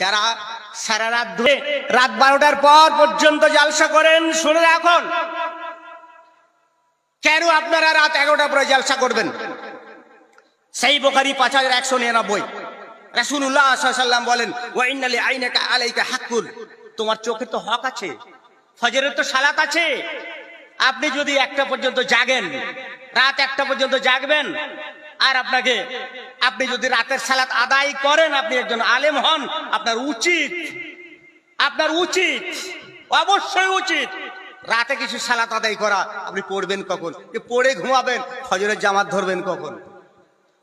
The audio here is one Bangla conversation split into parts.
যারা সারা রাত ধরে রাত বারোটার পর পর্যন্ত জালসা করেন, শুনে রাখুন। কেন আপনারা রাত এগারোটার পরে জালসা করবেন? সেই বোখারি পাঁচ হাজার একশো নিরানব্বই। রাসুল্লাহ বলেন ওয়াইনালি আইনাকা আলাইকা হাক্কুল তোমার চোখে তো হক আছে, ফজরের তো সালাত আছে। আপনি যদি একটা পর্যন্ত জাগেন, রাত একটা পর্যন্ত জাগবেন আর আপনাকে, আপনি যদি রাতের সালাত আদায় করেন, আপনি একজন আলেম হন, আপনার উচিত আপনার উচিত, অবশ্যই উচিত রাতে কিছু সালাত আদায় করা। আপনি পড়বেন কখন? পড়ে ঘুমাবেন, ফজরের জামাত ধরবেন কখন?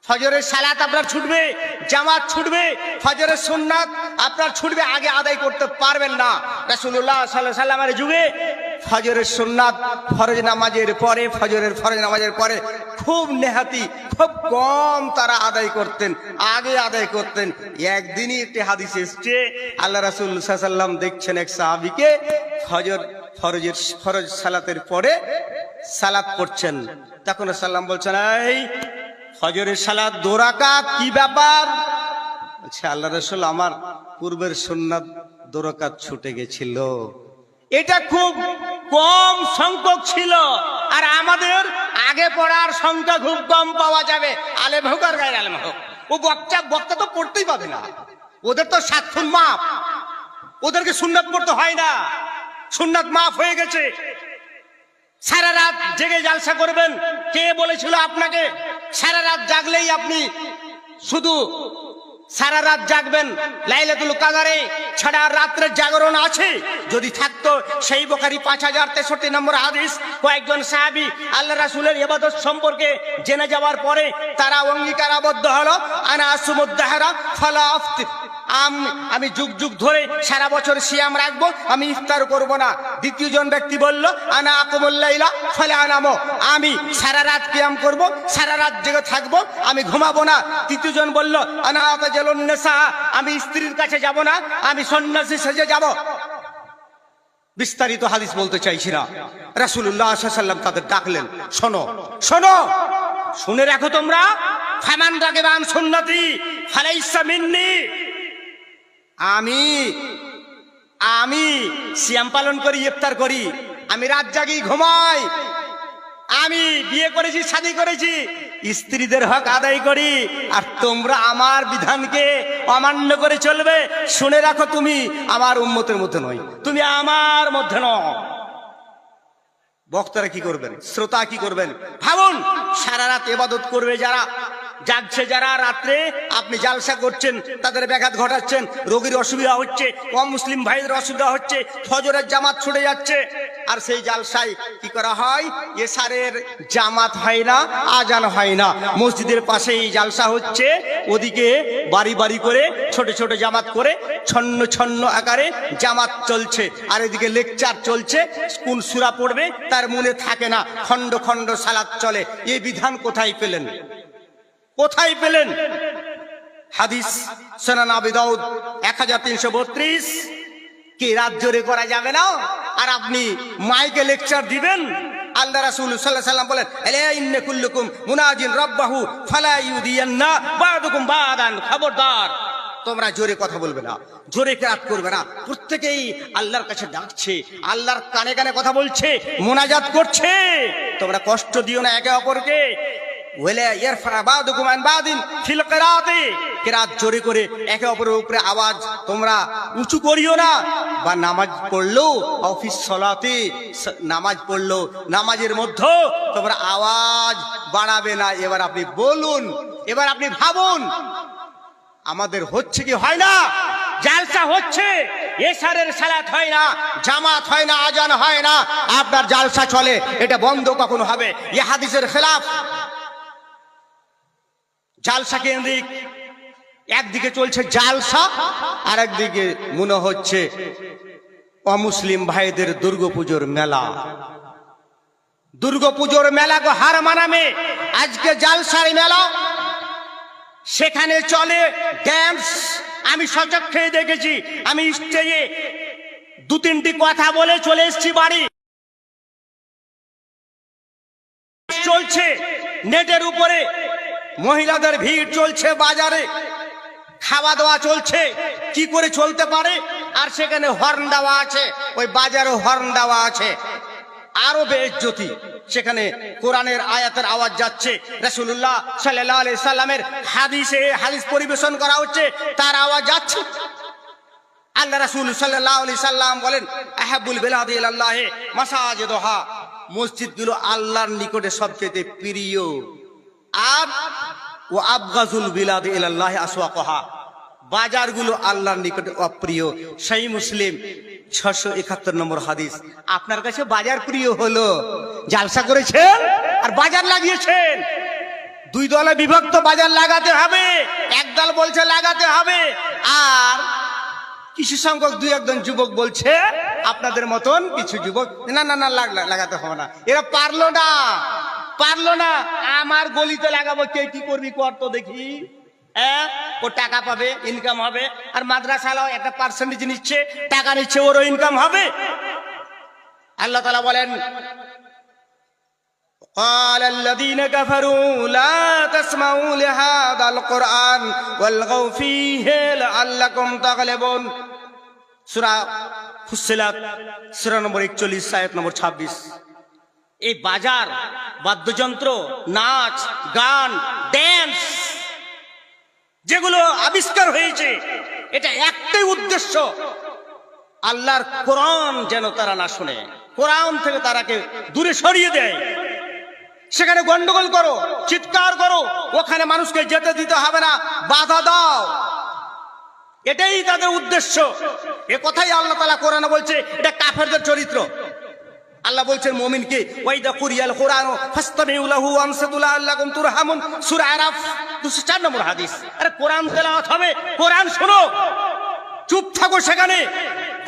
ফজরের সালাত আপনার ছুটবে, জামাত ছুটবে, ফজরের সুন্নাত আপনার ছুটবে, আগে আদায় করতে পারবেন না। রাসূলুল্লাহ সাল্লাল্লাহু সাল্লামের যুগে ফজরের সুন্নাত ফরজ নামাজের পরে, ফজরের ফরজ নামাজের পরে খুব নেহাতি, খুব কম তারা আদায় করতেন, আগে আদায় করতেন। একদিনই একটি হাদিস এসছে, আল্লাহ রাসুল সাল্লাম দেখছেন এক সাহাবিকে ফজর, ফরজের, ফরজ সালাতের পরে সালাত পড়ছেন। তখন সাল্লাম বলছেন, এই ফজরের সালাদ দোরাকাত কি ব্যাপার? আচ্ছা আল্লাহ রসুল, আমার পূর্বের সুন্নাত দোরাকাত ছুটে গেছিল। এটা খুব কম সংখ্যক ছিল। আর আমাদের আগে পড়ার সংখ্যা খুব কম পাওয়া যাবে। আলেম হোক আর গায়ের আলেম হোক ও বক্তা বক্তা তো পড়তেই পাবে না। ওদের তো সাতক্ষণ মাপ। ওদেরকে সুন্নাত পড়তে হয় না। সুন্নাত মাফ হয়ে গেছে। সারা রাত জেগে জালসা করবেন। কে বলেছিল আপনাকে? সারা রাত জাগলেই আপনি শুধু সারা রাত জাগবেন, লাইলাতুল কাদারে, ছাড়া রাত্রে জাগরণ আছে। যদি থাকতো সেই বোকারি পাঁচ হাজার তেষট্টি নম্বর হাদিস, কয়েকজন সাহাবি আল্লাহ রাসুলের এবাদত সম্পর্কে জেনে যাওয়ার পরে তারা অঙ্গীকারাবদ্ধ হলো, আনা আসুমুদ্দাহারা ফলা আম- যুগ যুগ ধরে সারা বছর সিয়াম রাখব, আমি ইফতার করব না। দ্বিতীয় জন ব্যক্তি বলল, আনা আকমুল্লাইলা ফলে আনামো। আমি সারা রাত কিয়াম করব, সারা রাত জেগে থাকব, আমি ঘুমাবো না। তৃতীয় জন বলল, আনা আতাজালুন্নেসা আমি স্ত্রীর কাছে যাব না, আমি সন্ন্যাসী সেজে যাব। বিস্তারিত হাদিস বলতে চাইছি না। রাসুল্লাহ সাল্লাম তাদের ডাকলেন, শোনো শোনো, শুনে রাখো তোমরা, ফামান রাগেবান সুন্নতি, ফালাইসা মিন্নি আমি আমি সিয়াম পালন করি, ইফতার করি, আমি রাত জাগি, ঘুমাই। আমি বিয়ে করেছি, শাদী করেছি, স্ত্রীদের হক আদায় করি, আর তোমরা আমার বিধানকে অমান্য করে চলবে। শুনে রাখো তুমি, আমার উন্মতের মধ্যে নয় তুমি আমার মধ্যে নয় বক্তারা কি করবেন? শ্রোতা কি করবেন? ভাবুন, সারা রাত এবাদত করবে যারা। জাগছে যারা রাত্রে, আপনি জালসা করছেন, তাদের ব্যাঘাত ঘটাচ্ছেন, রোগীর অসুবিধা হচ্ছে, কম মুসলিম ভাইদের অসুবিধা হচ্ছে, ফজরের জামাত ছুটে যাচ্ছে। আর সেই জালসায় কি করা হয়? এসারের জামাত হয় না, আজান হয় না। মসজিদের পাশেই জালসা হচ্ছে, ওদিকে বাড়ি বাড়ি করে, ছোট ছোট জামাত করে, ছন্ন ছন্ন আকারে জামাত চলছে। আর এদিকে লেকচার চলছে কোন সুরা পড়বে, তার মনে থাকে না, খণ্ড খণ্ড সালাত চলে। এই বিধান কোথায় পেলেন? কোথায় পেলেন? হাদিস সোনান আবিদাউদ এক হাজার তিনশো বত্রিশ। কি রাত জোরে করা যাবে না? আর আপনি মাইকে লেকচার দিবেন? আল্লাহ আলাইহি সাল্লাম বলেন ইন্না কুল্লুকুম মুনাজিন তোমরা জোরে কথা বলবে না, জোরে রাত করবে না। প্রত্যেকেই আল্লাহর কাছে ডাকছে, আল্লাহর কানে কানে কথা বলছে, মোনাজাত করছে। তোমরা কষ্ট দিও না একে অপরকে। কিরাতে। করে একে অপরের উপরে আওয়াজ, তোমরা উঁচু করিও না বা নামাজ পড়ল অফিস নামাজ পড়ল, নামাজের মধ্যে তোমরা আওয়াজ বাড়াবে না। এবার আপনি বলুন, এবার আপনি ভাবুন, আমাদের হচ্ছে কি হয় না? জালসা হচ্ছে, এসারের সালাত হয় না, জামাত হয় না, আজান হয় না। আপনার জালসা চলে, এটা বন্ধ কখন হবে? ইয়ে হাদিসের খেলাফ। জালসা কেন্দ্রিক। একদিকে চলছে জালসা আর একদিকে মনে হচ্ছে অমুসলিম ভাইদের দুর্গাপুজোর মেলা। দুর্গাপুজোর মেলা গো হার মানামে, আজকে জালসার মেলা। সেখানে চলে ড্যান্স আমি সচক্ষে দেখেছি, আমি স্টেজে দু তিনটি কথা বলে চলে এসেছি বাড়ি। চলছে, নেটের উপরে মহিলাদের ভিড় চলছে বাজারে। খাওয়া দাওয়া চলছে। কি করে চলতে পারে? আর সেখানে হর্ন দেওয়া আছে। ওই বাজারে হর্ন দেওয়া আছে। আরও বেজ্জতি। সেখানে কোরআনের আয়াতের আওয়াজ যাচ্ছে। রাসূলুল্লাহ সাল্লাল্লাহু আলাইহি সাল্লামের হাদিসে হাদিস পরিবেশন করা হচ্ছে। তার আওয়াজ যাচ্ছে। আল্লাহ রাসূল আলাইহি সাল্লাম বলেন আহাবুল বিলাদি ইলাল্লাহি মাসাজিদুহা। মসজিদগুলো আল্লাহর নিকটে সবচেয়ে প্রিয়। আর ও আবগাজুল বিলাদি ইলাল্লাহি আসওয়াকহা। বাজারগুলো আল্লাহর নিকটে অপ্রিয়। সেই মুসলিম ছশো একাত্তর নম্বর হাদিস। আপনার কাছে বাজার প্রিয় হলো, জালসা করেছেন আর বাজার লাগিয়েছেন। দুই দলে বিভক্ত, বাজার লাগাতে হবে, এক দল বলছে লাগাতে হবে। আর কিছু সংখ্যক, দুই একজন যুবক বলছে, আপনাদের মতন কিছু যুবক, না না না লাগ- লাগ- লাগাতে হবে না। এরা পারল না। পারলো না আমার গলিতে লাগাবো কে কি করবি কর তো দেখি হ্যাঁ ও টাকা পাবে ইনকাম হবে আর মাদ্রাসালাও একটা পার্সেন্টেজ নিচ্ছে টাকা নিচ্ছে ওরও ইনকাম হবে আল্লাহ তালা বলেন قال الذين كفروا لا تسمعوا لهذا القرآن والغوا فيه لعلكم تغلبون সূরা ফুসিলাত সূরা নম্বর 41 আয়াত নম্বর 26 এই বাজার, বাদ্যযন্ত্র, নাচ, গান ড্যান্স যেগুলো আবিষ্কার হয়েছে, এটা একটাই উদ্দেশ্য, আল্লাহর কোরআন যেন তারা না শুনে। কোরআন থেকে তারাকে দূরে সরিয়ে দেয়। সেখানে গন্ডগোল করো, চিৎকার করো, ওখানে মানুষকে যেতে দিতে হবে না, বাধা দাও। এটাই তাদের উদ্দেশ্য। এ কথাই আল্লাহ তালা কোরআনে বলছে, এটা কাফেরদের চরিত্র। আল্লাহ বলছেন মুমিনকে ওয়াইদা কুরিয়াল কোরআন ফাস্তামিউ লাহু আনসাতুল্লাহ আল্লাকুম তুরহামুন। সূরা আরাফ 204 নম্বর হাদিস। আরে, কোরআন তেলাওয়াত হবে, কোরআন শোনো। চুপ থাকো সেখানে।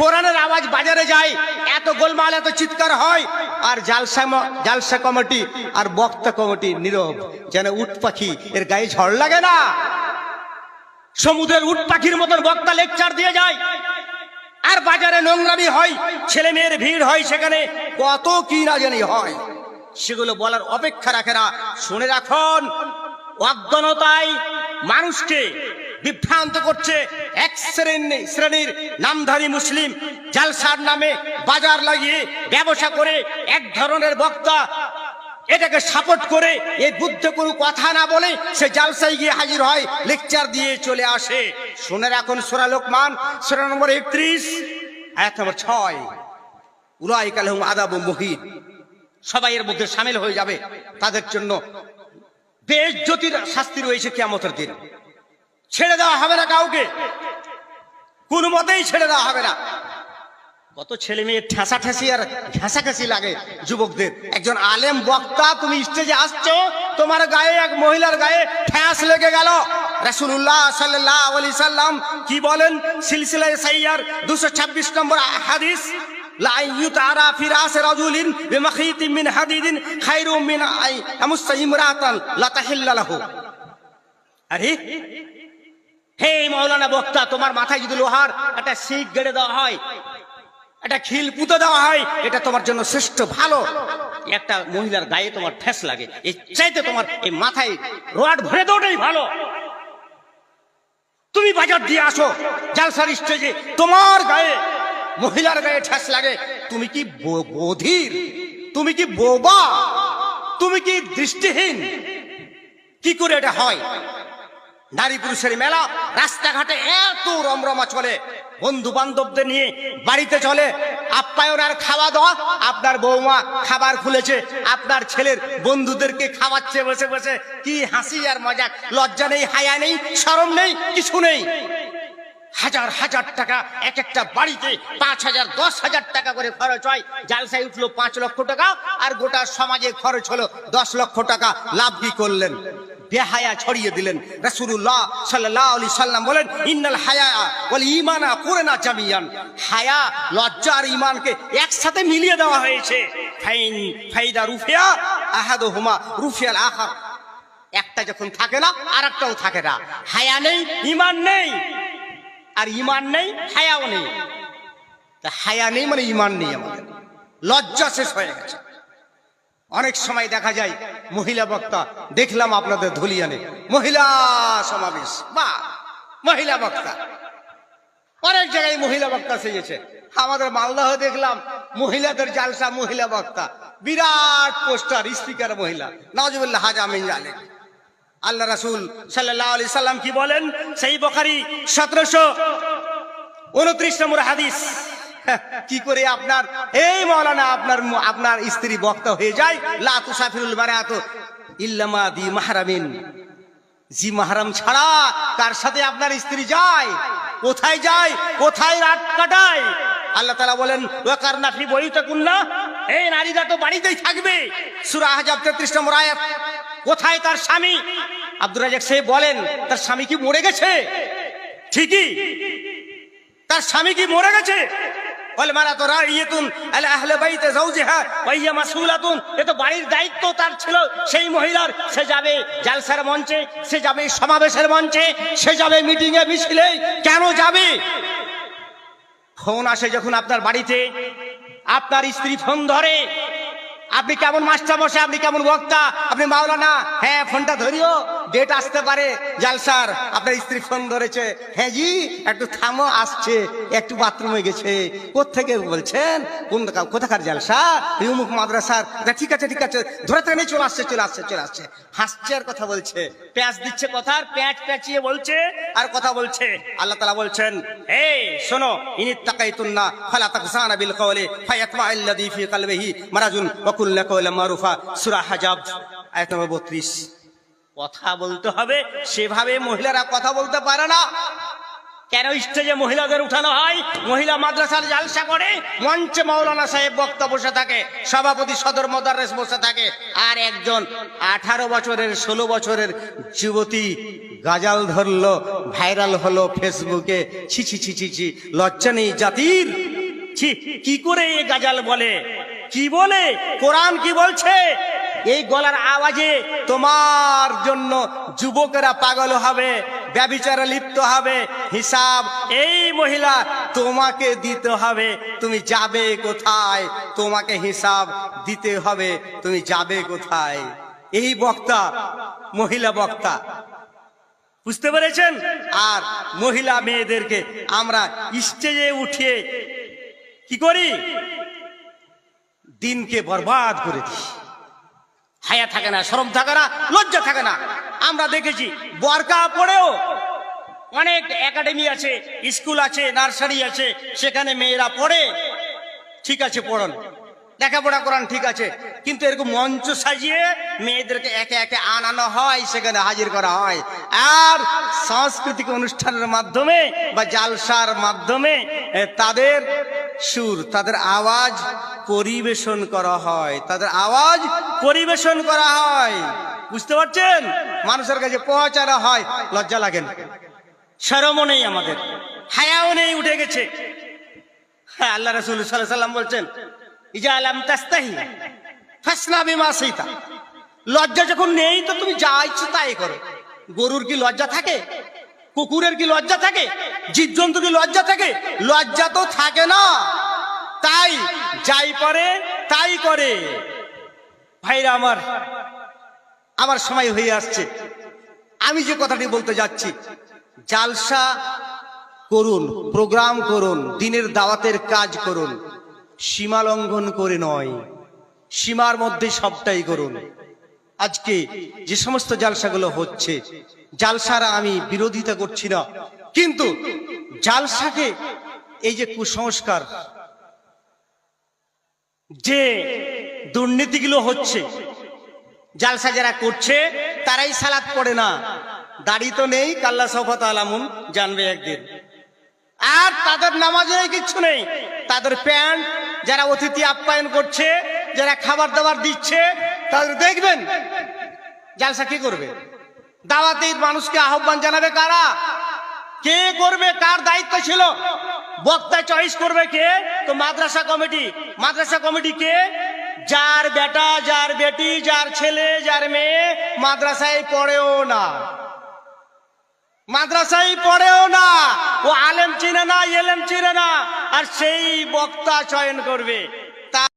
কোরআনের আওয়াজ বাজারে যায়, এত গোলমাল, এত চিৎকার হয়, আর জালসা জালসা কমিটি আর বক্তা কমিটি নীরব, যেন উট পাখি, এর গায়ে ঝড় লাগে না। সমুদ্রের উট পাখির মতন বক্তা লেকচার দিয়ে যায় আর বাজারে নোংরামি হয়, ছেলে মেয়ের ভিড় হয় সেখানে, কত কি না জানি হয়। সেগুলো বলার অপেক্ষা রাখে না। শুনে রাখুন, অজ্ঞানতায় মানুষকে বিভ্রান্ত করছে এক শ্রেণি শ্রেণির নামধারী মুসলিম, জালসার নামে বাজার লাগিয়ে ব্যবসা করে এক ধরনের বক্তা এটাকে সাপোর্ট করে এই বুদ্ধ কোনো কথা না বলে সে জালসায় গিয়ে হাজির হয় লেকচার দিয়ে চলে আসে। শুনে রাখুন সোরা লোকমান, সোরা নম্বর একত্রিশ এক নম্বর ছয়। উলাই কালহম আদাব মুহিদ সবাই এর মধ্যে সামিল হয়ে যাবে। তাদের জন্য বেজ্যোতির শাস্তি রয়েছে কেমতের দিন। ছেড়ে দেওয়া হবে না কাউকে। কোনো মতেই ছেড়ে দেওয়া হবে না। কত ছেলে মেয়ে ঠেসা ঠেসি আর ঘেঁষাঘেঁষি লাগে যুবকদের। একজন আলেম বক্তা, তুমি স্টেজে আসছো, তোমার গায়ে এক মহিলার গায়ে ঠ্যাস লেগে গেল। রাসূলুল্লাহ সাল্লাল্লাহু আলাইহি সাল্লাম কি বলেন? সিলসিলায়ে সাইয়ার 226 নম্বর হাদিস আরে, হে মাওলানা বক্তা, তোমার মাথায় যদি লোহার একটা শিখ গেড়ে দেওয়া হয় একটা খিল পুঁতে দেওয়া হয়, এটা তোমার জন্য শ্রেষ্ঠ, ভালো। একটা মহিলার গায়ে তোমার ঠেস লাগে এই চাইতে তোমার এই মাথায় রড ভরে দেওয়াটাই ভালো। তুমি বাজার দিয়ে আসো, জালসার স্টেজে তোমার গায়ে, মহিলার গায়ে ঠেস লাগে। তুমি কি বধির? তুমি কি বোবা? তুমি কি দৃষ্টিহীন? কি করে এটা হয়? নারী পুরুষের মেলা, রাস্তাঘাটে এত রমরমা চলে বন্ধু বান্ধবদের নিয়ে বাড়িতে চলে। আপ্যায়ন আর খাওয়া দাওয়া। আপনার বৌমা খাবার খুলেছে। আপনার ছেলের বন্ধুদেরকে খাওয়াচ্ছে বসে বসে। কি হাসি আর মজা। লজ্জা নেই, হায়া নেই, শরম নেই, কিছু নেই। হাজার হাজার টাকা এক একটা বাড়িতে, পাঁচ হাজার, দশ হাজার টাকা করে খরচ হয়। জালসায় উঠল পাঁচ লক্ষ টাকা আর গোটা সমাজে খরচ হলো দশ লক্ষ টাকা। লাভ কি করলেন? বেহায়া ছড়িয়ে দিলেন। রাসূলুল্লাহ সাল্লাল্লাহু আলাইহি সাল্লাম বলেন, ইন্নাল হায়া ওয়াল ঈমানা না জামিয়ান। হায়া, লজ্জা আর ইমানকে একসাথে মিলিয়ে দেওয়া হয়েছে। ফাইন ফাইদা রুফিয়া আহাদুহুমা রুফিয়াল আখার। একটা যখন থাকে না আর একটাও থাকে না। হায়া নেই ইমান নেই, আর ইমান নেই, হায়াও নেই। তা হায়া নেই মানে ইমান নেই আমাদের। লজ্জা শেষ হয়ে গেছে। অনেক সময় দেখা যায়, মহিলা বক্তা, দেখলাম আপনাদের ধুলিয়ানে, মহিলা সমাবেশ, বা, মহিলা বক্তা। অনেক জায়গায় মহিলা বক্তা সেজেছে। আমাদের মালদহ দেখলাম, মহিলাদের জালসা মহিলা বক্তা। বিরাট পোস্টার, স্পিকার মহিলা নজবুল্লাহ হাজ আমিন জালেন আল্লাহ রাসূল সাল্লাল্লাহু আলাইহি সাল্লাম কি বলেন? সেই বখারি সতেরোশো উনত্রিশ নম্বর হাদিস। কি করে আপনার, এই মৌলানা আপনার আপনার স্ত্রী বক্তা হয়ে যায়? লা তুসাফিরুল বারাত ইল্লামা দি মাহরামিন। জি মাহারাম ছাড়া কার সাথে আপনার স্ত্রী যায়? কোথায় যায়? কোথায় রাত কাটায়? আল্লাহ তালা বলেন ওয়াকার নাফি বইতে কুন্না এই নারীরা তো বাড়িতেই থাকবে। সুরা হাজাব তেত্রিশ নম্বর আয়াত। কোথায় তার স্বামী? আব্দুর রাজাক সে বলেন, তার স্বামী কি মরে গেছে? ঠিকই। তার স্বামী কি মরে গেছে? বাড়ির দায়িত্ব তার ছিল, সেই মহিলার। সে যাবে মঞ্চে, সে যাবে সমাবেশের মঞ্চে, সে যাবে কেন যাবে? ফোন আসে যখন আপনার বাড়িতে, আপনার স্ত্রী ফোন ধরে, আপনি কেমন মাস্টার মশাই আপনি কেমন বক্তা, আপনি মাওলানা? হ্যাঁ ফোনটা ধরিও। ডেট আসতে পারে? জালসার আপনার স্ত্রী ফোন ধরেছে। হ্যাঁ জি, একটু থামো, আসছে। একটু বাথরুমে গেছে। কোথেকে বলছেন? কোন কোথাকার জালসা এই অমুক মাদ্রাসার। ঠিক আছে ঠিক আছে। ধরে থেকে চলে আসছে চলে আসছে চলে আসছে। হাসছে আর কথা বলছে। প্যাঁচ দিচ্ছে কথা আর প্যাঁচ প্যাঁচিয়ে বলছে আর কথা বলছে। আল্লাহ তালা বলছেন, এই, শোনো, ইনি তাকাইতুন্না ফালা তাকসানা বিল কওলি, ফায়াতমা আল্লাযী ফি কলবিহি মারাজুন ওয়া কুল্লা কওলা মারুফা। সূরা হাজাব, আয়াত নম্বর 32 কথা বলতে হবে, সেভাবে মহিলারা কথা বলতে পারে না। কেন স্টেজে মহিলাদের উঠানো হয়? মহিলা মাদ্রাসার জালসা করে মঞ্চে মাওলানা সাহেব বক্তা বসে থাকে, সভাপতি সদর মদারেস বসে থাকে, আর একজন আঠারো বছরের, ষোলো বছরের যুবতী গাজাল ধরল, ভাইরাল হলো ফেসবুকে, ছি ছি ছি লজ্জা নেই জাতির। কি করে এ গাজাল বলে? কি বলে? কোরআন কি বলছে? এই গলার আওয়াজে তোমার জন্য যুবকেরা পাগল হবে, ব্যবিচারে লিপ্ত হবে। হিসাব, এই মহিলা, তোমাকে দিতে হবে। তুমি যাবে কোথায়? তোমাকে হিসাব দিতে হবে। তুমি যাবে কোথায়? এই বক্তা, মহিলা বক্তা। বুঝতে পেরেছেন? আর মহিলা মেয়েদেরকে আমরা স্টেজে উঠিয়ে কি করি? দিনকে বরবাদ করে দিই। হায়া থাকে না সরম থাকে না, লজ্জা থাকে না। আমরা দেখেছি বরকা পড়েও অনেক একাডেমি আছে স্কুল আছে নার্সারি আছে, সেখানে মেয়েরা পড়ে। ঠিক আছে, পড়ন। লেখাপড়া করান, ঠিক আছে। কিন্তু এরকম মঞ্চ সাজিয়ে মেয়েদেরকে একে একে আনানো হয়, সেখানে হাজির করা হয়। আর সাংস্কৃতিক অনুষ্ঠানের মাধ্যমে বা জালসার মাধ্যমে তাদের সুর, তাদের আওয়াজ পরিবেশন করা হয়। তাদের আওয়াজ পরিবেশন করা হয়। বুঝতে পারছেন? মানুষের কাছে পৌঁছানো হয়। লজ্জা লাগেন শরমও নেই আমাদের। হায়াও নেই, উঠে গেছে। হ্যাঁ আল্লাহ রসুল সাল্লাম বলছেন, ইজা আলাম ফাসনা লজ্জা যখন নেই, তো তুমি যা ইচ্ছে তাই করো। গরুর কি লজ্জা থাকে? কুকুরের কি লজ্জা থাকে? জীবজন্তু কি লজ্জা থাকে? লজ্জা তো থাকে না। তাই যাই পারে, তাই করে। ভাইরা আমার আমার সময় হয়ে আসছে। আমি যে কথাটি বলতে যাচ্ছি, জালসা করুন, প্রোগ্রাম করুন, দিনের দাওয়াতের কাজ করুন, সীমা লঙ্ঘন করে নয়, সীমার মধ্যে সবটাই করুন। আজকে যে সমস্ত জালসাগুলো হচ্ছে, জালসারা আমি বিরোধিতা করছি না, কিন্তু জালসাকে এই যে কুসংস্কার যে দুর্নীতিগুলো হচ্ছে জালসা যারা করছে, তারাই সালাত পড়ে না। দাড়ি তো নেই, কাল্লা সফত আলামুন জানবে একদিন। আর তাদের নামাজের কিচ্ছু নেই। তাদের প্যান্ট, যারা অতিথি আপ্যায়ন করছে, যারা খাবার দাবার দিচ্ছে, তাদের দেখবেন, জালসা কি করবে? দাওয়াতে মানুষকে আহ্বান জানাবে কারা? কে করবে? কার দায়িত্ব ছিল? বক্তা চয়েস করবে কে? তো মাদ্রাসা কমিটি। মাদ্রাসা কমিটি কে? যার বেটা, যার বেটি, যার ছেলে, যার মেয়ে মাদ্রাসায় পড়েও না। মাদ্রাসায় পড়েও না। ও আলেম চিনে না, এলেম চিনে না। আর সেই বক্তা চয়ন করবে।